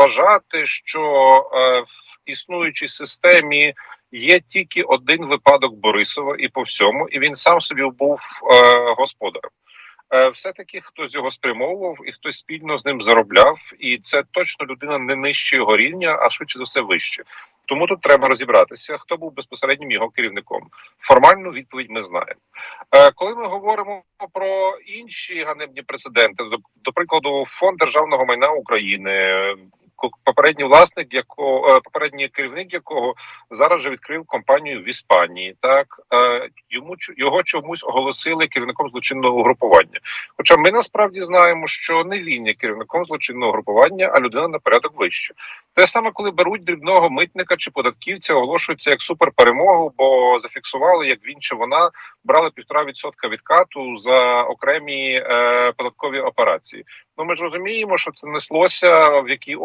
вважати, що е, в існуючій системі є тільки один випадок Борисова і по всьому, і він сам собі був е, господарем. Е, все-таки хтось його спрямовував і хтось спільно з ним заробляв, і це точно людина не нижче його рівня, а швидше за все вище. Тому тут треба розібратися, хто був безпосереднім його керівником. Формальну відповідь ми знаємо. Коли ми говоримо про інші ганебні прецеденти, до прикладу, фонд державного майна України. Попередній власник, якого е, попередній керівник якого зараз же відкрив компанію в Іспанії. Так е, йому його чомусь оголосили керівником злочинного угрупування. Хоча ми насправді знаємо, що не він є керівником злочинного групування, а людина на порядок вище. Те саме, коли беруть дрібного митника чи податківця, оголошується як суперперемогу, бо зафіксували, як він чи вона брали півтора відсотка відкату за окремі е, податкові операції. Ну ми ж розуміємо, що це неслося в якій